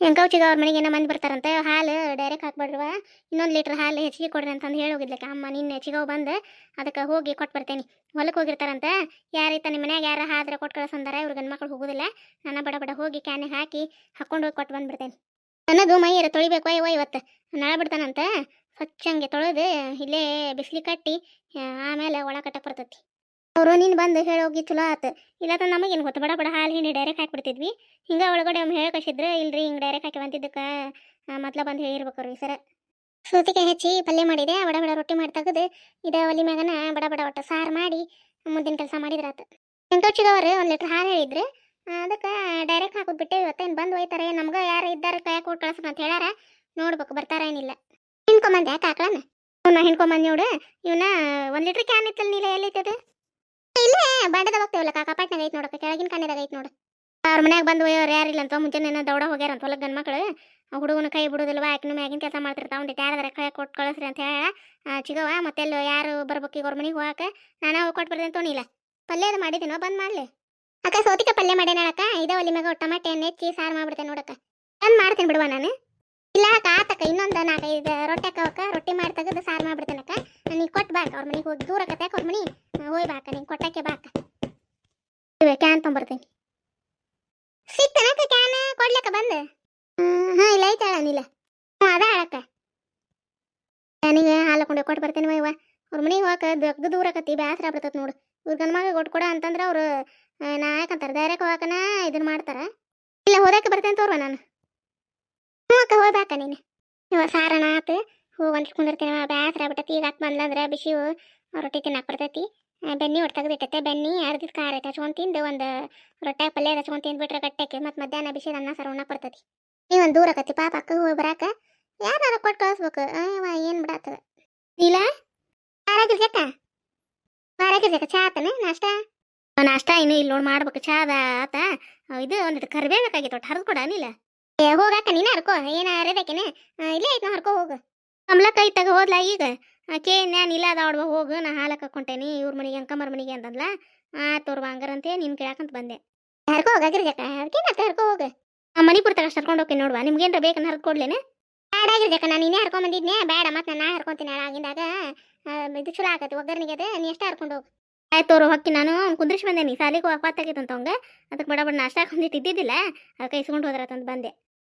ಹೆಂಕೌಚಿಗೆ ಅವ್ರ ಮನೆಗೆ ಏನೋ ಮಂದಿ ಬರ್ತಾರಂತೆ, ಹಾಲು ಡೈರೆಕ್ಟ್ ಹಾಕ್ಬೇಡ್ರವ, ಇನ್ನೊಂದು ಲೀಟ್ರ್ ಹಾಲು ಹೆಚ್ಚಿಗೆ ಕೊಡ್ರಿ ಅಂತಂದು ಹೇಳಿ ಹೋಗಿದ್ಲಕ್ಕೆ. ಅಮ್ಮ ನಿನ್ನೆ ಹೆಚ್ಚಿಗೆ ಬಂದು ಅದಕ್ಕೆ ಹೋಗಿ ಕೊಟ್ಟು ಬರ್ತೇನೆ. ಹೊಲಕ್ಕೆ ಹೋಗಿರ್ತಾರಂತ ಯಾರೈತ ನಿಮ್ಮ ಮನ್ಯಾಗ? ಯಾರ ಹಾದ್ರೆ ಕೊಟ್ಟು ಕಳ್ಸಂದಾರ, ಇವ್ರ ಗಂಡು ಮಕ್ಳು ಹೋಗೋದಿಲ್ಲ. ನಾನು ಬಡ ಬಡ ಹೋಗಿ ಕ್ಯಾನೆ ಹಾಕಿ ಹಾಕೊಂಡು ಹೋಗಿ ಕೊಟ್ಟು ಬಂದ್ಬಿಡ್ತೇನೆ. ನನ್ನದು ಮೈಯರ ತೊಳಿಬೇಕು, ಅಯ್ಯೋ ಇವತ್ತು ನಾಳೆ ಬಿಡ್ತಾನಂತ ಸ್ವಚ್ಛಂಗೆ ತೊಳೆದು ಇಲ್ಲೇ ಬಿಸಿಲಿ ಕಟ್ಟಿ ಆಮೇಲೆ ಒಳ ಕಟ್ಟಕ್ಕೆ ಬರ್ತೈತಿ. ಅವರು ನೀನು ಬಂದು ಹೇಳೋಗಿ ಚಲೋ ಆತು. ಇಲ್ಲ ನಮಗೇನು ಗೊತ್ತು? ಬಡ ಬಡ ಹಾಲು ಹಿಂಡಿ ಡೈರೆಕ್ಟ್ ಹಾಕ್ಬಿಡ್ತಿದ್ವಿ ಹಿಂಗೆ ಒಳಗಡೆ ಒಮ್ಮೆ ಹೇಳಿ ಕಳಿಸಿದ್ರೆ ಇಲ್ರಿ ಹಿಂಗೆ ಡೈರೆಕ್ಟ್ ಹಾಕಿ ಬಂದಿದ್ದಕ್ಕೆ? ಮೊದಲ ಬಂದು ಹೇಳಿರ್ಬೇಕು ರೀ ಸರ. ಸೂತಿಗೆ ಹೆಚ್ಚಿ ಪಲ್ಯ ಮಾಡಿದೆ ಬಡ ಬಡ ರೊಟ್ಟಿ ಮಾಡಿ ತೆಗೆದು ಇದೆ ಒಲಿ ಮ್ಯಾಗನ ಬಡ ಬಡ ಒಟ್ಟು ಸಾರು ಮಾಡಿ ಮುಂದಿನ ಕೆಲಸ ಮಾಡಿದ್ರಾತು. ಎಂಟೊಚ್ಚಿಗವ್ರು ಒಂದು ಲೀಟ್ರ್ ಹಾಲು ಹೇಳಿದ್ರು. ಅದಕ್ಕೆ ಡೈರೆಕ್ಟ್ ಹಾಕೋದು ಬಿಟ್ಟೆ ಇವತ್ತೇನು ಬಂದು ಹೋಯ್ತಾರೆ? ನಮ್ಗೆ ಯಾರು ಇದ್ದಾರೆ ಕೈ ಕೊಟ್ಟು ಕಳ್ಸಕ್ಕೆ ಅಂತ ಹೇಳಾರ ನೋಡ್ಬೇಕು, ಬರ್ತಾರ ಏನಿಲ್ಲ. ಹಿಂಡ್ಕೊಂಬಂದೆ ಯಾಕೆ ಹಾಕ್ಲನ? ಅವ್ನ ಹಿಂಡ್ಕೊಂಬಂದು ನೋಡು. ಇವನ್ನ ಒಂದು ಲೀಟ್ರ್ ಕ್ಯಾನ್ ಇತ್ತಲ್ಲ ನೀಲ ಎಲ್ಲೈತದ ಇಲ್ಲೇ ಬಂಡದ ಹೋಗ್ತೇವಲ್ಲ ಕಾಕ ಪಾಟ್ನಾಗ ಐತೆ ನೋಡಕ್ಕ ಕೆಳಗಿನ ಕಣ್ಣದಾಗ ಐತ್ ನೋಡು. ಅವ್ರ ಮನ್ಯಾಗ ಬಂದು ಒಯ್ಯೋ ಯಾರು ಇಲ್ಲ ಅಂತ ಮುಂಜಾನೆ ದೌಡ ಹೋಗ್ಯಾರ ಅಂತ ಹೊಲಕ್ಕೆ ಗಂಡ್ಮಕ್ಳು ಆ ಹುಡುಗನ ಕೈ ಬಿಡೋದಿಲ್ವ, ಆಕಿನ ಮ್ಯಾಗಿನ ಕೆಲಸ ಮಾಡ್ತಿರ್ತಾವ ಒಂದಿಟ್ಟು ಯಾರಾದ್ರೆ ಕೈ ಕೊಟ್ಟು ಕಳಿಸ್ರಿ ಅಂತ ಹೇಳ ಚಿಗವ ಮತ್ತೆಲ್ಲ ಯಾರು ಬರ್ಬೇಕು ಈಗ ಅವ್ರ ಮನೆಗೆ ಹೋಗಾಕ? ನಾನು ಕೊಟ್ಟು ಬರ್ದೆ ಅಂತೋನಿಲ್ಲ ಪಲ್ಯ ಅದು ಮಾಡಿದ್ದೀನೋ ಬಂದ್ ಮಾಡ್ಲಿ. ಅಕ್ಕ ಸೌತಿಕ ಪಲ್ಯ ಮಾಡೇನಳಕ್ಕ ಇದ ಒಲಿ ಮ್ಯಾಗ ಟಮಾಟೆ ಎಣ್ಣೆ ಹೆಚ್ಚಿ ಸಾರು ಮಾಡ್ಬಿಡ್ತೇನೆ ನೋಡಕ್ಕ. ಬಂದ್ ಮಾಡ್ತೀನಿ ಬಿಡುವ ನಾನು. ಇಲ್ಲ ಅಕ್ಕ ಆತಕ್ಕ ಇನ್ನೊಂದು ನಾಲ್ಕೈದು ರೊಟ್ಟಿ ಹಾಕವಕ್ಕ ರೊಟ್ಟಿ ಮಾಡಿ ತೆಗೆದು ಸಾರು ಮಾಡ್ಬಿಡ್ತೇನಕ್ಕ ನೀ ಕೊಟ್ಟು ಬಾಕ, ಅವ್ರ ಮನೆಗೆ ಹೋಗಿ ದೂರ ಆಕತ್ತೆ ಅವ್ರ ಮನೆ. ಹೋಯ್ ಬಾಕ ನೀನು ಕೊಟ್ಟಕ್ಕೆ ಬಾಕ ಕ್ಯಾನ್ ತೊಂಬರ್ತೀನಿ ಸಿಕ್ತನಕ್ಕ ಕ್ಯಾನ್, ಕೊಡ್ಲಕ್ಕ ಬಂದು. ಹಾ ಇಲ್ಲ ಐತಾಳ ನೀಲ ಹ್ಞೂ ಅದ ನನಗೆ ಹಾಲು ಕೊಂಡು ಕೊಟ್ಟು ಬರ್ತೇನೆ ಇವ ಅವ್ರ ಮನೆಗೆ ಹೋಗಕ ದಗ್ಗ ದೂರ ಕತ್ತಿ ಬೇಸರ ಆಗ್ಬಿಡ್ತತ್ ನೋಡು. ಇವ್ರ ಗಂಡ ಮಗ ಕೊಟ್ಟು ಕೊಡ ಅಂತಂದ್ರೆ ಅವರು ನಾ ಯಾಕಂತಾರೆ ಡೈರೆಕ್ಟ್ ಹೋಗಕನ ಇದನ್ನ ಮಾಡ್ತಾರ. ಇಲ್ಲ ಹೋದಕ್ಕೆ ಬರ್ತೇನೆ ತೋರ್ವ ನಾನು. ಹ್ಞೂ ಅಕ್ಕ ನೀನು. ಇವ ಸಾರಣ ಆತು. ಹೋಗಿ ಒಂದು ಕುಂದಿರ್ತೀನಿ ಬೇಸರ ಆಗ್ಬಿಟ್ಟತಿ. ಈಗ ಹಾಕಿ ಬಂದ್ಲಂದ್ರೆ ಬಿಸಿ ರೊಟ್ಟಿ ತಿನ್ನಕ್ಕೆ ಬರ್ತೈತಿ. ಬೆನ್ನಿ ಒಟ್ಟು ತೆಗೆದಿಟ್ಟೈತೆ. ಬೆನ್ನಿ ಅರ್ದಿದ್ ಖಾರ ಐತೆ ಹಚ್ಕೊಂಡ್ ತಿಂದು ಒಂದು ರೊಟ್ಟೆ ಪಲ್ಯ ಹಚ್ಕೊಂಡ್ ತಿಂದ್ಬಿಟ್ರೆ ಗಟ್ಟಕ್ಕೆ ಮತ್ತು ಮಧ್ಯಾಹ್ನ ಬಿಸಿ ಅನ್ನ, ಸಾರು ಉಣ್ಣಕ್ಕೆ ಬರ್ತೈತಿ. ಒಂದು ದೂರ ಆಕತಿ ಪಾಪ ಅಕ್ಕ ಹೋಗಿ ಬರಾಕ ಯಾರು ಕೊಟ್ಟು ಕಳಿಸ್ಬೇಕು. ಏನು ಬಿಡಾತದ? ಇಲ್ಲ ಆರಾಗಿರ್ಜಕ್ಕ ಆರಾಗಿರ್ಜಕ್ಕ ಚಾ ಆತನ? ನಾಷ್ಟ? ನಾಷ್ಟ ಇನ್ನು ಇಲ್ಲಿ ನೋಡಿ ಮಾಡ್ಬೇಕು. ಚಾ ಆತ ಇದು ಒಂದಿಟ್ಟು ಕರಿಬೇಬೇಕಾಗಿತ್ತು ಒಟ್ಟು ಹರಿದು ಕೊಡ ನೀಲ ಏ ಹೋಗಾಕ ನೀನ ಹರ್ಕೋ ಏನ ಅರೇಬೇಕೇನೆ? ಇಲ್ಲೇ ಐತ್ ನಾ ಹರ್ಕೋ ಹೋಗು. ಕೈ ತಗ ಹೋದ್ಲ ಈಗ. ಆಕೆ ನಾನು ಇಲ್ಲ ಅದ ಆಡ್ಬ ಹೋಗು ನಾ ಹಾಲಕ್ಕೆ ಹಾಕೊಂಟೇನಿ ಇವ್ರ ಮನೆಗೆ ಅಂಕಮ್ಮರ ಮನೆಗೆ ಅಂತಂದ್ಲ ಆ ತೋರ್ಬ ಹಂಗಾರಂತೆ ನಿನ್ ಕೇಳಾಕಂತ ಬಂದೆ. ಹರ್ಕೋ ಹೋಗಾಗಿರ್ಜಕ್ಕ ಅದಕ್ಕೇನಕ್ಕ ಹರ್ಕೋ ಹೋಗು. ಆ ಮಣಿಪುರ ತಗ ಹರ್ಕೊಂಡು ಹೋಗಿ ನೋಡುವ ನಿಮ್ಗೇನ್ರ ಬೇಕನ್ನ ಹರ್ಕೊಡ್ಲೇನೆ ಬ್ಯಾಡಾಗಿರ್ಜಕ್ಕ ನಾನು ಇನ್ನೇ ಹರ್ಕೊಂಡ್ ಬಂದಿದ್ನೆ ಬೇಡ ಮತ್ತೆ ನಾ ಹರ್ಕೊಂತೀನಿ ಆಗಿಂದಾಗ ಇದು ಚಲೋ ಆಗತ್ತೆ ಒಗ್ಗರ್ನಿಗೆ ಅದೇ ನೀ ಎಷ್ಟ ಹರ್ಕೊಂಡು ಹೋಗು. ಆಯ್ತು ಅವ್ರು ಹೊಕ್ಕಿ ನಾನು ಅವ್ನು ಕುಂದ್ರಿಸಿ ಬಂದೇನಿ ಸಾಲಿಗೆ ಹೋಗಿ ಹೊತ್ತಾಗಿತ್ತು ಅಂತ ಅವಂಗ. ಅದಕ್ಕೆ ಬಡ ಬಡ ನಾಷ್ಟ ಹಾಕೊಂಡಿತ್ತು ಇದ್ದಿದ್ದಿಲ್ಲ ಅದಕ್ಕೆ ಇಸ್ಕೊಂಡು ಅಂತ ಬಂದೆ.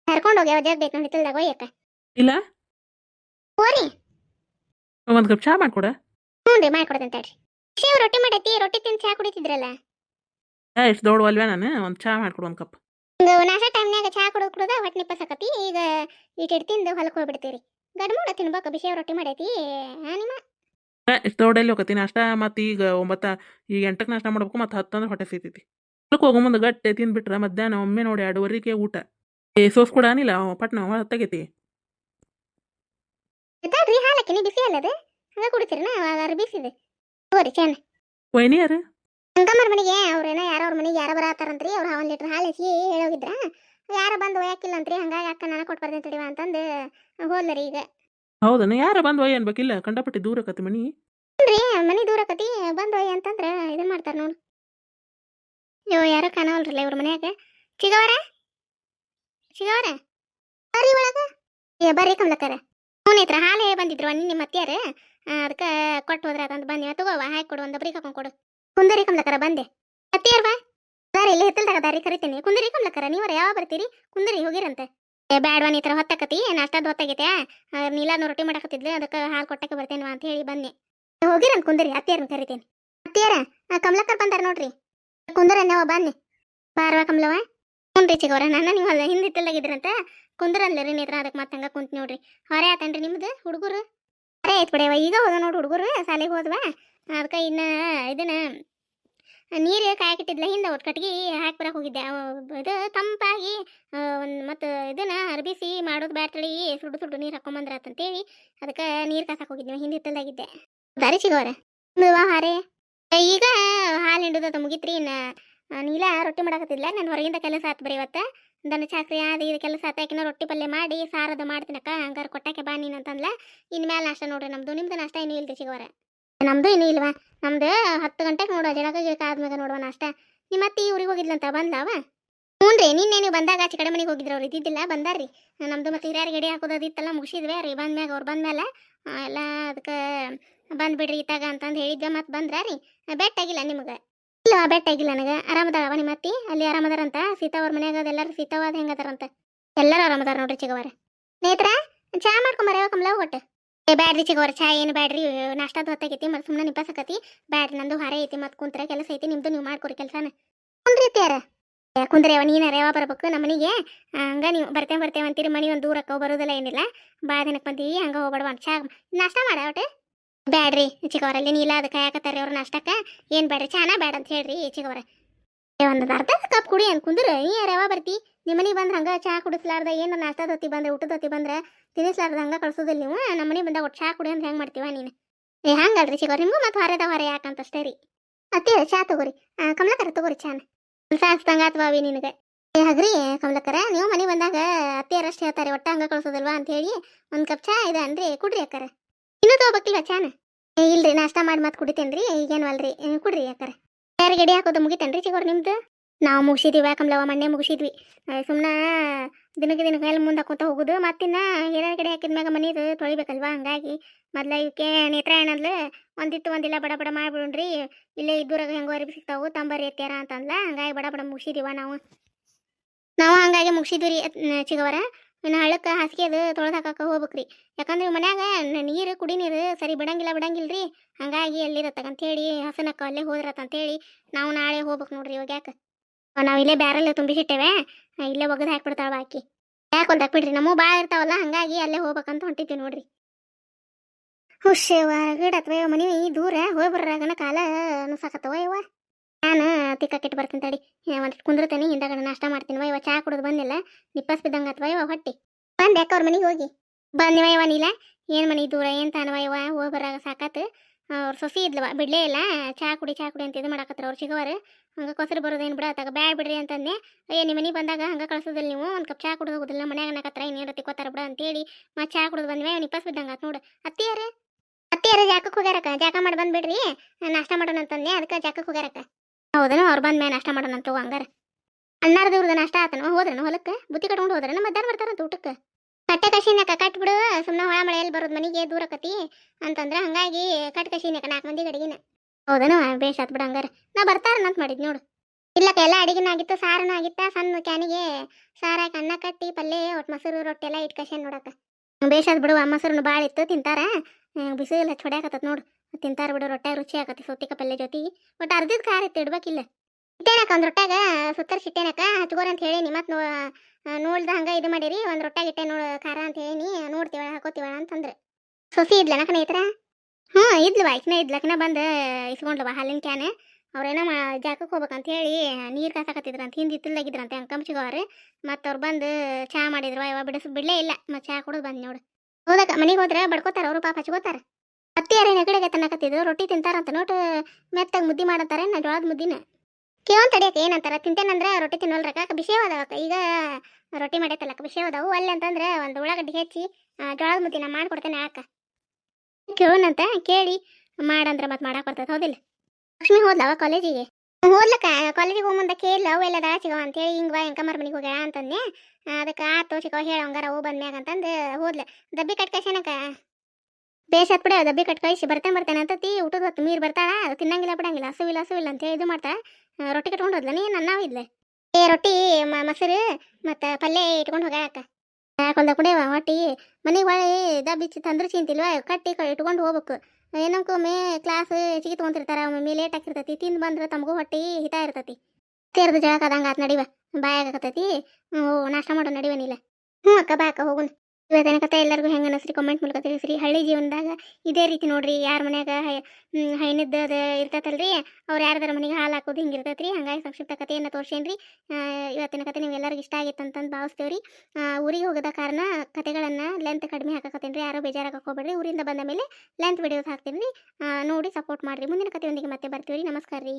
ಹರ್ಕೊಂಡು ಹೋಗ್ಯಾವ ದೇವ್ ಜಾಗ ಬೇಕು ನೋಡಿ ತಿಳ್ದಾಗ ಒಯ್ಯಕ್ಕ ಇಲ್ಲ? ಹೋರಿ. ಒಂದ್ ಕಪ್ ಚಾ ಮಾಡ್ಕೊಡ. ಹ್ಞೂ ರೀ ಮಾಡ್ಕೊಡ್ತೇನೆ ತಡ್ರಿ. ಶೇವ್ ರೊಟ್ಟಿ ಮಾಡೈತಿ ರೊಟ್ಟಿ ತಿಂದು ಚಾ ಕುಡಿತಿದ್ರಲ್ಲ. ಏ ಎಷ್ಟು ದೊಡ್ಡವಲ್ವೇ ನಾನು ಒಂದ್ ಚಾ ಮಾಡ್ಕೊಡು ಒಂದ್ ಕಪ್. ಇದು ನಾಷ್ಟ ಟೈಮ್ನಾಗ ಚಾ ಕುಡಿದು ಕುಡಿದ ಹೊಟ್ಟೆ ನಿಪ್ಪಸಕತಿ ಈಗ ಇಟ್ಟಿಟ್ಟು ತಿಂದು ಹೊಲಕ್ಕೆ ಹೋಗ್ಬಿಡ್ತೀರಿ ಗಡ್ ಮೂಡ ತಿನ್ಬೇಕು ಬಿಸಿ ರೊಟ್ಟಿ ಮಾಡೈತಿ ಹಾ ನಿಮ್ಮ? ದೊಡ್ಡಲ್ಲಿ ಹೋಗತ್ತೀನಿ ನಾಷ್ಟ ಮತ್ತೆ ಈಗ ಒಂಬತ್ತ ಈಗ ಎಂಟಕ್ಕೆ ನಾಷ್ಟ ಮಾಡ್ಬೇಕು ಮತ್ತೆ ಹತ್ತಂದ್ರೆ ಹೊಟ್ಟೆ ಸಿಗ್ತೈತಿ ಹೊಲಕ್ಕೆ ಹೋಗೋ ಮುಂದೆ ಗಟ್ಟೆ ತಿಂದ್ಬಿಟ್ರೆ ಮಧ್ಯಾಹ್ನ ಒಮ್ಮೆ ನೋಡಿ ಎರಡುವರೆಗೆ ಊಟ. ಏ ಸೋಸ್ ಕೂಡ ಅನಿಲ್ಲ ಪಟ್ನ ಹೊತ್ತಾಗೈತಿ ಇದ್ದಾಡ್ರಿ ಹಾಲಕ್ಕೆ ಬಿಸಿ ಅಲ್ಲದ ಹಂಗ ಕುಡಿತೀರಿ ನಾ ಅವಾಗಾರ ಬಿಸಿದೆ ಹೋರಿ ಚೆನ್ನ ವೈನಿ ಯಾರು ಅಂಕಮ್ಮರ ಮನೆಗೆ ಅವ್ರೇನ ಯಾರೋ ಅವ್ರ ಮನೆಗೆ ಯಾರೋ ಬರತ್ತಾರಂತ್ರಿ ಅವ್ರು ಒಂದು ಲೀಟ್ರ್ ಹಾಲು ಹೆಚ್ಚಿ ಹೇಳೋಗಿದ್ರ ಯಾರೋ ಬಂದು ಒಯ್ಯಾಕಿಲ್ಲಂತ್ರಿ ಹಂಗಾಗಿ ಅಕ್ಕ ನಾನು ಕೊಟ್ಟು ಬರ್ತೀನಿ ತಡಿವ ಅಂತಂದು ಹೋದ್ಲರಿ ಈಗ ಹೌದನ ಯಾರ ಬಂದು ಒಯ್ಯ ಅನ್ಬೇಕಿಲ್ಲ ಕಂಡಪಟ್ಟಿ ದೂರ ಮನಿ ರೀ ಮನಿ ದೂರ ಆಕತಿ ಬಂದು ಒಯ್ಯ ಅಂತಂದ್ರೆ ಇದನ್ನ ಮಾಡ್ತಾರೆ ನೋಡು ಅಯ್ಯೋ ಯಾರೋ ಕಾಣವಲ್ರಲ್ಲ ಇವ್ರ ಮನ್ಯಾಗ ಚಿಗವರ ಚಿಗವರ ಬರ್ರಿ ಒಳಗ. ಏ, ಬರ್ರಿ ಕಮಲಕ್ಕರ ಹ್ಞೂ ಹಾಲು ಹೇಳಿ ಬಂದಿದ್ರು ನಿಮ್ಮ ಮತ್ಯಾರ ಅದಕ್ಕೆ ಕೊಟ್ಟು ಹೋದ್ರ ಅಂತ ಬನ್ನಿ ತಗೋವ ಹಾಕಿ ಕೊಡು ಒಂದು ಬ್ರೀಕ್ ಹಾಕೊಂಡು ಕೊಡು. ಕುಂದರಿ ಕಮಲಕ್ಕರ ಬಂದೆ. ಮತ್ಯಾರ್ವಾ ದಾರಿ ಇಲ್ಲಿ ಹಿತ್ತಲ್ದಾಗ ದಾರಿ ಕರಿತೀನಿ. ಕುಂದರಿ ಕಮಲಕ್ಕರ ನೀವರ ಯಾವ ಬರ್ತೀರಿ? ಕುಂದರಿ, ಹೋಗಿರಂತೆ. ಏ, ಬ್ಯಾಡ್ವಾ ನೀತ್ರ ಥರ ಹೊತ್ತಾಕತಿ? ನಾಷ್ಟದ ಹೊತ್ತಾಗೈತೆ ನೀಲಾನು ರೊಟ್ಟಿ ಮಾಡಾಕತ್ತಿದ್ಲು, ಅದಕ್ಕೆ ಹಾಲು ಕೊಟ್ಟಕ್ಕೆ ಬರ್ತೇನೆ ಅಂತ ಹೇಳಿ ಬನ್ನಿ ಹೋಗಿರನ್ ಕುಂದರಿ, ಅತ್ತಿಯರ್ನ ಕರಿತೇನೆ. ಅತ್ತಿಯರ ಕಮಲಕ್ಕರ್ ಬಂದಾರ ನೋಡ್ರಿ. ಕುಂದರ ನಾವು ಬನ್ನಿ. ಬಾರ್ವಾ ಕಮಲವ ಹ್ಞೂ ರೀ ನನ್ನ ನಿಮ್ಮ ಹಿಂದೆ ತಿಲ್ಲಾಗಿದ್ರಂತ ಕುಂದ್ರಲ್ಲ ರೀ ನೇತ್ರ ಅದಕ್ಕೆ ಮತ್ತೆ ಹಂಗ ಕುಂತ ನೋಡ್ರಿ. ಹೊರೆ ಆತನ್ರಿ ನಿಮ್ದು, ಹುಡುಗರು? ಹೊರೆ ಆಯ್ತು ಬಿಡವ ಈಗ ಹೋದ ನೋಡಿ ಹುಡುಗರು, ಶಾಲೆಗೆ ಹೋದ್ವಾ. ಅದಕ್ಕೆ ಇನ್ನ ಇದನ್ನ ನೀರು ಕಾಯಕಿಟ್ಟಿದ್ಲ ಹಿಂದೆ ಒಟ್ಟು ಕಟ್ಗೆ ಹಾಕಿ ಬರಕ್ಕೆ ಹೋಗಿದ್ದೆ. ಇದು ತಂಪಾಗಿ ಒಂದು ಮತ್ತು ಇದನ್ನ ಅರ್ಬಿಸಿ ಮಾಡೋದು ಬ್ಯಾಟ್ರಿ ಸುಡು ಸುಡು ನೀರು ಹಾಕೊಂಬಂದ್ರಾತಂತೇಳಿ ಅದಕ್ಕೆ ನೀರು ಕಾಸಕ್ಕೆ ಹೋಗಿದ್ವಿ, ಹಿಂದೆ ಹಿತ್ತಲ್ದಾಗಿದ್ದೆ. ದಾರಿ ಸಿಗೋರ ಹಾರೆ? ಈಗ ಹಾಲು ಹಿಂಡುದ ಮುಗಿತ್ರಿ ಇನ್ನ. ನೀಲ ರೊಟ್ಟಿ ಮಾಡಕತ್ತಿದ್ಲ? ನಾನು ಹೊರಗಿಂದ ಕೆಲಸ ಆತು ಬರೀ ಇವತ್ತು. ದನ ಚಾಕ್ರಿ ಅದು ಇದು ಕೆಲಸ ಆತ. ಯಾಕಿನ ರೊಟ್ಟಿ ಪಲ್ಯ ಮಾಡಿ ಸಾರದ ಮಾಡ್ತೀನಕ್ಕ, ಹಂಗಾರ ಕೊಟ್ಟಾಕೆ ಬಾ ನೀನು ಅಂತಂದ್ಲ. ಇನ್ಮೇಲೆ ನಾಷ್ಟ ನೋಡ್ರಿ ನಮ್ದು. ನಿಮ್ದು ನಾಷ್ಟ ಇನ್ನೂ ಇಲ್ರಿ ಸಿಗೋರ? ನಮ್ದು ಇನ್ನೂ ಇಲ್ವಾ? ನಮ್ದು ಹತ್ತು ಗಂಟೆಗೆ ನೋಡುವ, ಜಳಕ ಗಿಳಕ ಆದ್ಮ್ಯಾಗ ನೋಡುವ ನಾಷ್ಟ. ನಿಮ್ಮ ಅತ್ತಿ ಊರಿಗೆ ಹೋಗಿದ್ಲಂತ ಬಂದ್ಲಾವ? ಹ್ಞೂ ರೀ, ನಿನ್ನೆ ನೀವು ಬಂದಾಗ ಆಚೆ ಕಡೆ ಮನೆಗೆ ಹೋಗಿದ್ರು ಅವ್ರು, ಇದ್ದಿದ್ದಿಲ್ಲ? ಬಂದಾರ್ರಿ. ನಮ್ದು ಮತ್ತೆ ಹಿರಿಯರ್ ಗಡಿ ಹಾಕೋದಿತ್ತಲ್ಲ ಮುಗಿಸಿದ್ವಿ ರೀ. ಬಂದ್ಮ್ಯಾಗ ಅವ್ರು ಬಂದ್ಮೇಲೆ ಎಲ್ಲ ಅದಕ್ಕೆ ಬಂದ್ಬಿಡ್ರಿ ಇತ್ತಾಗ ಅಂತಂದು ಹೇಳಿದ್ದೆ. ಮತ್ತೆ ಬಂದ್ರ ರೀ? ಬೆಟ್ಟಾಗಿಲ್ಲ ನಿಮಗೆ? ಇಲ್ಲ ಬೆಟ್ಟ ಆಗಿಲ್ಲ ನನಗೆ. ಆರಾಮದಾಳವ ನಿಮ್ಮ ಅತ್ತಿ? ಅಲ್ಲಿ ಆರಾಮದಾರಂತ ಸೀತಾ ಅವ್ರ ಮನ್ಯಾಗ ಅದೆಲ್ಲರೂ ಸೀತಾವಾದ ಹೆಂಗದಾರಂತ ಎಲ್ಲರೂ ಆರಾಮದಾರ ನೋಡ್ರಿ ಚಿಗವರ ನೇತ್ರ ಚಾ ಮಾಡ್ಕೊಂಬರ ಕಮಲ ಒಟ್ಟು. ಏ, ಬ್ಯಾಡ್ರಿ ಚಿಗವರ ಚಾ ಏನು ಬ್ಯಾಡ್ರಿ. ನಾಷ್ಟಾದ ಹೊತ್ತಾಗೈತಿ, ಮತ್ತೆ ಸುಮ್ಮನೆ ನಿಪಾಸಕತಿ ಬ್ಯಾಡ್ರಿ, ನಂದು ಹಾರೆ ಐತಿ, ಮತ್ತೆ ಕುಂತ್ರ ಕೆಲಸ ಐತಿ, ನಿಮ್ದು ನೀವು ಮಾಡ್ಕೊರಿ ಕೆಲಸನ. ಕುಂದ್ರಿ ಕುಂದ್ರಿ ಅವ, ನೀನ ರೇವ ಬರ್ಬೇಕು? ನಮ್ಮ ಮನೆಗೆ? ಹಂಗ ನೀವು ಬರ್ತೇವೆ ಬರ್ತೇವೆ ಅಂತೀರಿ, ಮನೆ ಒಂದು ದೂರಕ್ಕೆ ಬರೋದಿಲ್ಲ ಏನಿಲ್ಲ. ಬಾ ದಿನಕ್ಕೆ ಬಂದೀವಿ ಹಂಗ ಹೋಗ್ಬೇಡವ ಚಾ, ನಾಷ್ಟ ಮಾಡ ಒಟ್ಟು. ಬ್ಯಾಡ್ರಿ ಚಿಕ್ಕವರಲ್ಲಿ ನೀಲ ಅದಕ್ಕೆ ಯಾಕತ್ತಾರ್ರಿ ಅವ್ರ ನಾಷ್ಟಕ್ಕ ಏನು ಬ್ಯಾಡ್ರಿ? ಚಾನ ಬ್ಯಾಡ ಅಂತ ಹೇಳ್ರಿ ಚಿಕ್ಕವರ ಒಂದು ಅರ್ಧ ಕಪ್ ಕುಡಿ ಅಂತ ಕುಂದ್ರ. ಯಾರು ಯಾವಾಗ ಬರ್ತಿ? ನಿಮ್ಮ ಮನೆಗೆ ಬಂದ್ರೆ ಹಂಗ ಚಾ ಕುಡಿಸ್ಲಾರ್ದ? ಏನು ನಾಷ್ಟದ ಹೊತ್ತಿ ಬಂದ್ರೆ, ಊಟದ ಹೊತ್ತಿ ಬಂದ್ರೆ? ತಿನ್ನಿಸ್ಲಾರ್ದ ಹಂಗೆ ಕಳ್ಸೋದಿಲ್ಲ ನೀವು? ನಮ್ಮ ಮನೆಗೆ ಬಂದಾಗ ಒಟ್ಟು ಚಹಾ ಕುಡಿ ಅಂತ ಹೆಂಗೆ ಮಾಡ್ತೀವ ನೀನು? ಏ, ಹಂಗಲ್ರಿ ಚಿಕ್ಕವ್ರ ನಿಮಗೂ ಮತ್ತೆ ಹೊರೆದ ಹೊರೆ ಯಾಕಂತಷ್ಟೇ ರೀ. ಅತ್ತೆ ಚಹಾ ತಗೋರಿ. ಕಮಲಕರ ತಗೋರಿ ಚಾನ. ಸಾಕ್ಸ್ದಂಗ ಆತ್ವಾ ಅವಿ ನಿನಗೆ. ಏ, ಹಗ್ರಿ ಕಮಲಕರ, ನೀವು ಮನೆ ಬಂದಾಗ ಅತ್ತೆಯರಷ್ಟು ಹೇಳ್ತಾರೆ, ಒಟ್ಟ ಹಂಗೆ ಕಳ್ಸೋದಿಲ್ವಾ ಅಂತ ಹೇಳಿ ಒಂದು ಕಪ್ ಚಹಾ ಇದೆ ಅನ್ರಿ ಕುಡ್ರಿ ಅಕ್ಕಾರ. ಇನ್ನೂ ತಗೋಬೇಕಿಲ್ವಾ ಚಾನ ಇಲ್ರಿ, ನಾಷ್ಟ ಮಾಡಿ ಮತ್ತೆ ಕುಡಿತೇನ್ರಿ. ಈಗೇನು ಅಲ್ರಿ? ಕುಡ್ರಿ ಅಕ್ಕಾರ ಯಾರು ಗಡಿ ಹಾಕೋದು ಮುಗಿತೇನ್ರಿ ಚಿಗೋರ್ ನಿಮ್ದು? ನಾವು ಮುಗಿಸಿದ್ವಿ ಯಾಕಂಬ್ಲವ ಮೊನ್ನೆ ಮುಗಿಸಿದ್ವಿ. ಸುಮ್ಮನೆ ದಿನಕ್ಕೆ ದಿನಕ್ಕೆ ಮೇಲೆ ಮುಂದೆ ಹಾಕೋತ ಹೋಗುದು, ಮತ್ತಿನ್ನ ಹಿರಿಯರ ಕಡೆ ಹಾಕಿದ್ಮ್ಯಾಗ ಮನೀದು ತೊಳಿಬೇಕಲ್ವಾ? ಹಂಗಾಗಿ ಮೊದ್ಲ ಇವಕ್ಕೆ ನೇತ್ರ ಏನಂದ್ಲು ಒಂದಿತ್ತು ಒಂದಿಲ್ಲ ಬಡ ಬಡ ಮಾಡ್ಬಿಡ್ರಿ ಇಲ್ಲೇ ಇದ್ದೂರಾಗ ಹೆಂಗೋ ಅರಿವಿ ಸಿಗ್ತಾವು, ತಂಬರಿ ಎತ್ತಾರ ಅಂತಂದ್ಲ. ಹಂಗಾಗಿ ಬಡ ಬಡ ಮುಗಿಸಿದೀವ ನಾವು. ನಾವು ಹಂಗಾಗಿ ಮುಗಿಸಿದ್ವಿ ರೀ ಚಿಗವರ ಇನ್ನು ಹಳ್ಳಕ್ಕೆ ಹಾಸಿಗೆ ಅದು ತೊಳೆದು ಹಾಕಕ್ಕೆ ಹೋಗ್ಬೇಕ್ರಿ. ಯಾಕಂದ್ರೆ ಮನ್ಯಾಗ ನೀರು, ಕುಡಿ ನೀರು ಸರಿ ಬಿಡಂಗಿಲ್ಲ, ಬಿಡಂಗಿಲ್ರಿ. ಹಂಗಾಗಿ ಎಲ್ಲಿರತ್ತಂತೇಳಿ ಹಸನಕ್ಕ ಅಲ್ಲೇ ಹೋದ್ರತ್ತಂತೇಳಿ ನಾವು ನಾಳೆ ಹೋಗ್ಬೇಕು ನೋಡ್ರಿ ಇವಾಗ ಯಾಕೆ. ನಾವು ಇಲ್ಲೇ ಬ್ಯಾರಲ್ಲ ತುಂಬಿಸಿಟ್ಟೇವೆ ಇಲ್ಲೇ ಒಗ್ದು ಹಾಕ್ಬಿಡ್ತಾವ ಬಾಕಿ. ಯಾಕೆ ಒಂದು ಹಾಕ್ಬಿಡ್ರಿ? ನಮ್ಮ ಭಾಳ ಇರ್ತಾವಲ್ಲ, ಹಂಗಾಗಿ ಅಲ್ಲೇ ಹೋಗ್ಬೇಕಂತ ಹೊಂಟಿದ್ವಿ ನೋಡ್ರಿ. ಹುಷೇವ ಅಥವಾ ಮನೆ, ದೂರ ಹೋಗಿ ಬರ್ರಾಗನ ಕಾಲ ಅನ್ಸಾಕತ್ತವ ಇವ ನಾನು ತಿಕ್ಕಾಕಿಟ್ಟು ಬರ್ತೀನಿ ತಡಿ. ಒಂದಿಷ್ಟು ಕುಂದಿರ್ತೀನಿ, ಹಿಂದಗಡೆ ನಾಷ್ಟ ಮಾಡ್ತೀನಿ. ಇವ ಚಾ ಕುಡಿದು ಬಂದಿಲ್ಲ. ನಿಪ್ಪಸ್ ಬಿದ್ದಂಗೆ ಅಥವಾ ಇವ ಹೊಟ್ಟಿ. ಬಂದೆ ಯಾಕೆ ಅವ್ರ ಮನೆಗೆ ಹೋಗಿ. ಬಂದಿವ ಇವ ನೀಲ. ಏನು ಮನೆ ದೂರ, ಏನು ತಾನವ ಇವ ಹೋಗಿ ಬರಾಗ ಸಾಕಾತು. ಅವ್ರ ಸೊಸಿ ಇದ್ಲವ ಬಿಡಲೇ ಇಲ್ಲ. ಚಾ ಕುಡಿ ಚಾ ಕುಡಿ ಅಂತ ಇದು ಮಾಡಾಕತ್ರ ಅವ್ರು ಸಿಗವರು. ಹಂಗೆ ಕೊಸರು ಬರೋದೇನು ಬಿಡ, ಆತಾಗ ಬ್ಯಾಡ ಬಿಡ್ರಿ ಅಂತಂದೆ. ಅಯ್ಯ ನಿಮ್ಮ ಮನೆಗೆ ಬಂದಾಗ ಹಂಗೆ ಕಳ್ಸೋದಿಲ್ಲ ನೀವು. ಒಂದು ಕಪ್ ಚಾ ಕುಡಿದು ಹೋಗೋದಿಲ್ಲ. ಮನ್ಯಾಗ ನಾಕತ್ರ ಇನ್ನೇನು ತಿಕ್ಕೋತಾರ ಬಿಡ ಅಂತೇಳಿ. ಮತ್ತೆ ಚಾ ಕುಡಿದು ಬಂದ್ವಿ ನಿಪ್ಪಸ್ ಬಿದ್ದಂಗೆ ಆತು ನೋಡು. ಅತ್ತಿಯಾರ? ಅತ್ತಿಯಾರ ಜಾಕಕ್ಕೆ ಹೋಗ್ಯಾರಕ್ಕ? ಜಾಕ ಮಾಡಿ ಬಂದ್ಬಿಡ್ರಿ ನಾಷ್ಟ ಮಾಡೋಣ ಅಂತಂದೆ ಅದಕ್ಕೆ ಜಾಕಕ್ಕೆ ಹೋಗ್ಯಾರಕ್ಕ? ಹೌದನ, ಅವ್ರು ಬಂದ ಮೇಲೆ ನಾಷ್ಟ ಮಾಡೋಣ ಅಂತ ಹಂಗಾರ. ಅಣ್ಣಾರ್ದವ್ರದ ನಾಷ್ಟ ಆತನ, ಹೋದ್ರನ ಹೊಲಕ್ಕೆ? ಬುತ್ತಿ ಕಟ್ಕೊಂಡು ಹೋದ್ರನ, ಮಧ್ಯಾಹ್ನ ಬರ್ತಾರಂತ ಊಟಕ್ಕೆ? ಕಟ್ಟೆ ಕಸಿನಕ ಕಟ್ಬಿಡು ಸುಮ್ಮನೆ ಹೊಳ ಮಳೆಯಲ್ಲಿ ಬರೋದು ಮನೆಗೆ ದೂರ ಕತಿ ಅಂತಂದ್ರೆ ಹಂಗಾಗಿ ಕಟ್ ಕಸಿನಕ ನಾಲ್ಕು ಮಂದಿ ಅಡಿಗೆನ. ಹೌದನ, ಬೇಷ್ ಆತ್ ಬಿಡು ಹಂಗಾರ. ನಾ ಬರ್ತಾರನಂತ ಮಾಡಿದ್ ನೋಡು. ಇಲ್ಲಕ್ಕ, ಎಲ್ಲ ಅಡಿಗಿನ ಆಗಿತ್ತು, ಸಾರನ ಆಗಿತ್ತ, ಸಣ್ಣ ಕ್ಯಾನಿಗೆ ಸಾರ ಅನ್ನ ಕಟ್ಟಿ ಪಲ್ಯ ಒಟ್ಟು ಮೊಸರು, ರೊಟ್ಟಿ ಎಲ್ಲ ಇಟ್ಟು ನೋಡಕ್ಕ. ಬೇಷ್ ಆತ್ ಬಿಡು ಮೊಸರು ಭಾಳ ಇತ್ತು, ತಿಂತಾರ. ಬಿಸಿಲು ಹಚ್ಚಿ ನೋಡು. ತಿಂತಾರ ಬಿಡು, ರೊಟ್ಟಿ ರುಚಿ ಆಗತ್ತೆ ಸೌತಿಕ ಪಲ್ಯ ಜೊತೆ. ಬಟ್ ಅರ್ಧದ ಖಾರ ಇತ್ತು, ಇಡ್ಬೇಕಿಲ್ಲ. ಇಟ್ಟೇನಕ ಒಂದು ರೊಟ್ಟಾಗ ಸುತ್ತರ್ ಸಿಟ್ಟೇನಕ್ಕ ಹಚ್ಕೋರಿ ಅಂತ ಹೇಳೀನಿ, ಮತ್ತೆ ನೋಡ್ದ ಹಂಗೆ ಇದು ಮಾಡಿರಿ, ಒಂದು ರೊಟ್ಟಾಗ ಇಟ್ಟೆ ನೋಡು, ಖಾರ ಅಂತ ಹೇಳಿ ನೋಡ್ತೀವಳ, ಹಾಕೋತೀವಳ ಅಂತಂದ್ರೆ. ಸೊಸಿ ಇದ್ಲನಕನ ಐತ್ರ ಹ್ಞೂ ಇದ್ಲವ ಬಾಯ್ಕಿನ ಇದ್ಲಕ್ಕನ ಬಂದು ಇಸ್ಕೊಂಡ್ಲವ ಹಾಲಿನ ಕ್ಯಾನ್. ಅವ್ರೇನೋ ಮಾ ಜಾಗಕ್ಕೆ ಹೋಗ್ಬೇಕಂತ ಹೇಳಿ, ನೀರು ಕಾಸಕತ್ತಿದ್ರಂತ ಹಿಂದೆ ಇತ್ತಲ್ದಾಗಿದ್ರಂತೆ ಅಂಕಂಚಿಗವ್ರು ಮತ್ತು ಅವ್ರು ಬಂದು ಚಾ ಮಾಡಿದ್ರು ಯಾವ ಬಿಡಿಸ್, ಬಿಡಲೇ ಇಲ್ಲ, ಮತ್ತು ಚಾ ಕುಡಿದು ಬಂದು ನೋಡು. ಹೋದಕ್ಕ, ಮನೆಗೆ ಹೋದ್ರೆ ಬಡ್ಕೋತಾರ, ಅವರು ಪಾಪ ಹಚ್ಕೋತಾರ. ಅತ್ತಿಯಾರ ನೆಗಡಿಗೆ ತನ್ನಕತ್ತಿದ್ರು ರೊಟ್ಟಿ ತಿಂತಾರಂತ ನೋಟ್ ಮೆತ್ತಾಗ ಮುದ್ದಿ ಮಾಡತ್ತಾರೆ ನಾ ಜೋಳದ ಮುದ್ದಿನ. ಕೇವನ್ ತಡಿಯಕ್ಕೆ ಏನಂತಾರ ತಿಂತೇನಂದ್ರೆ ರೊಟ್ಟಿ ತಿನ್ನೋಲ್ರಕ್ಕ ಬಿಸಿಯವದವಕ್ಕ ಈಗ ರೊಟ್ಟಿ ಮಾಡೈತಲ್ಲಕ್ಕ ಬಿಸಿಯವದವು ಅಲ್ಲಿ ಅಂತಂದ್ರೆ ಒಂದು ಉಳ್ಳಾಗಡ್ಡಿ ಹೆಚ್ಚಿ ಜೋಳದ ಮುದ್ದಿನ ಮಾಡ್ಕೊಡ್ತೇನೆ ಅಕ್ಕ. ಕೇಳೋಣಂತ? ಕೇಳಿ. ಮಾಡಂದ್ರೆ ಮತ್ತೆ ಮಾಡಾಕ್ ಬರ್ತದೆ ಹೌದಿಲ್ಲ? ಲಕ್ಷ್ಮಿ ಹೋದ್ಲವ ಕಾಲೇಜಿಗೆ? ಹೋದ್ಲಕ್ಕ ಕಾಲೇಜಿಗೆ ಹೋಗ್ಮುಂದ ಕೇಳಲ್ಲ ಅವು ಎಲ್ಲ ಸಿಗವ ಅಂತೇಳಿ ಹಿಂಗ್ ಬಾ ಎಂಕಮ್ಮರ ಮನೆಗೆ ಹೋಗ್ಯಾಳ ಅಂತಂದೆ ಅದಕ್ಕೆ ಆತು ಚಿಕ್ಕವ ಹೇಳ ಹಂಗಾರ ಅವು ಬಂದ್ಮ್ಯಾಗ ಅಂತಂದು ಹೋದ್ಲ. ದಬ್ಬಿ ಕಟ್ಕೇಶನಕ್ಕ ಬೇಸತ್ ಬಿಡ ದಬ್ಬಿ ಕಟ್ ಕಳಿಸಿ ಬರ್ತೇನೆ ಬರ್ತೇನೆ ಅಂತ ತೀ ಊಟದ ಹೊತ್ತು ಮೀರ್ ಬರ್ತಾಳ, ಅದು ತಿನ್ನಂಗಿಲ್ಲ ಬಿಡಂಗಿಲ್ಲ ಹಸುವಿಲ್ಲ ಹಸುವಿಲ್ಲ ಅಂತ ಇದು ಮಾಡ್ತಾ ರೊಟ್ಟಿ ಕಟ್ಕೊಂಡು ಹೋದ್ಲ ನೀ ನನ್ನ ಇದ್ಲೆ. ಏ, ರೊಟ್ಟಿ ಮೊಸರು, ಮತ್ತು ಪಲ್ಯ ಇಟ್ಕೊಂಡು ಹೋಗ್ಯಾಕ ಹಾಕೊಂಡ ಕುಡಿಯವ, ಹೊಟ್ಟಿ. ಮನೆಗೆ ಹೊಳೆ ದಬ್ಬಿಚ್ಚಿ ತಂದ್ರು ಚಿಂತಿಲ್ವ, ಕಟ್ಟಿ ಇಟ್ಕೊಂಡು ಹೋಗ್ಬೇಕು. ಏನಕ್ಕೊಮ್ಮೆ ಕ್ಲಾಸ್ ಹೆಚ್ಚಿಗೆ ತೊಗೊಂತಿರ್ತಾರ, ಒಮ್ಮೆ ಲೇಟ್ ಆಗಿರ್ತೈತಿ ತಿಂದು ಬಂದ್ರೆ ತಮಗೂ ಹೊಟ್ಟಿ ಹಿತ ಇರ್ತೈತಿ. ತೇರ್ದು ಜಳಕದಂಗ ಆತು ನಡಿವ ಬಾಯಾಗತೈತಿ ಹ್ಞೂ ನಾಷ್ಟ ಮಾಡೋ ನಡಿವನಿಲ್ಲ. ಹ್ಞೂ ಅಕ್ಕ, ಬಾ ಅಕ್ಕ, ಹೋಗುನ್. ಇವತ್ತಿನ ಕಥೆ ಎಲ್ಲರಿಗೂ ಹೆಂಗೆ ಅನಿಸ್ರಿ? ಕಮೆಂಟ್ ಮೂಲಕ ತಿಳಿಸ್ರಿ. ಹಳ್ಳಿ ಜೀವನದಾಗ ಇದೇ ರೀತಿ ನೋಡ್ರಿ, ಯಾರ ಮನ್ಯಾಗ ಹೈನದ್ದು ಅದು ಇರ್ತೈತಲ್ರಿ? ಅವ್ರು ಯಾರ್ದಾರ ಮನೆಗೆ ಹಾಲು ಹಾಕೋದು ಹಿಂಗೆ ಇರ್ತೈತ್ರಿ? ಹಂಗಾಗಿ ಸಂಕ್ಷಿಪ್ತ ಕಥೆಯನ್ನು ತೋರ್ಸೇನ್ರಿ. ಇವತ್ತಿನ ಕತೆ ಎಲ್ಲರಿಗೂ ಇಷ್ಟ ಆಗಿತ್ತು ಅಂತಂದು ಭಾವಿಸ್ತೇವ್ರಿ. ಊರಿಗೆ ಹೋಗದ ಕಾರಣ ಕತೆಗಳನ್ನು ಲೆಂತ್ ಕಡಿಮೆ ಹಾಕಕತ್ತೇನ್ರಿ. ಯಾರೋ ಬೇಜಾರ ಹಾಕೋಬೇಡ್ರಿ ಊರಿಂದ ಬಂದ ಮೇಲೆ ಲೆಂತ್ ವಿಡಿಯೋಸ್ ಹಾಕ್ತೀನಿ ನೋಡಿ ಸಪೋರ್ಟ್ ಮಾಡಿರಿ. ಮುಂದಿನ ಕಥೆಯೊಂದಿಗೆ ಮತ್ತೆ ಬರ್ತೀವಿ ರೀ ನಮಸ್ಕಾರ ರೀ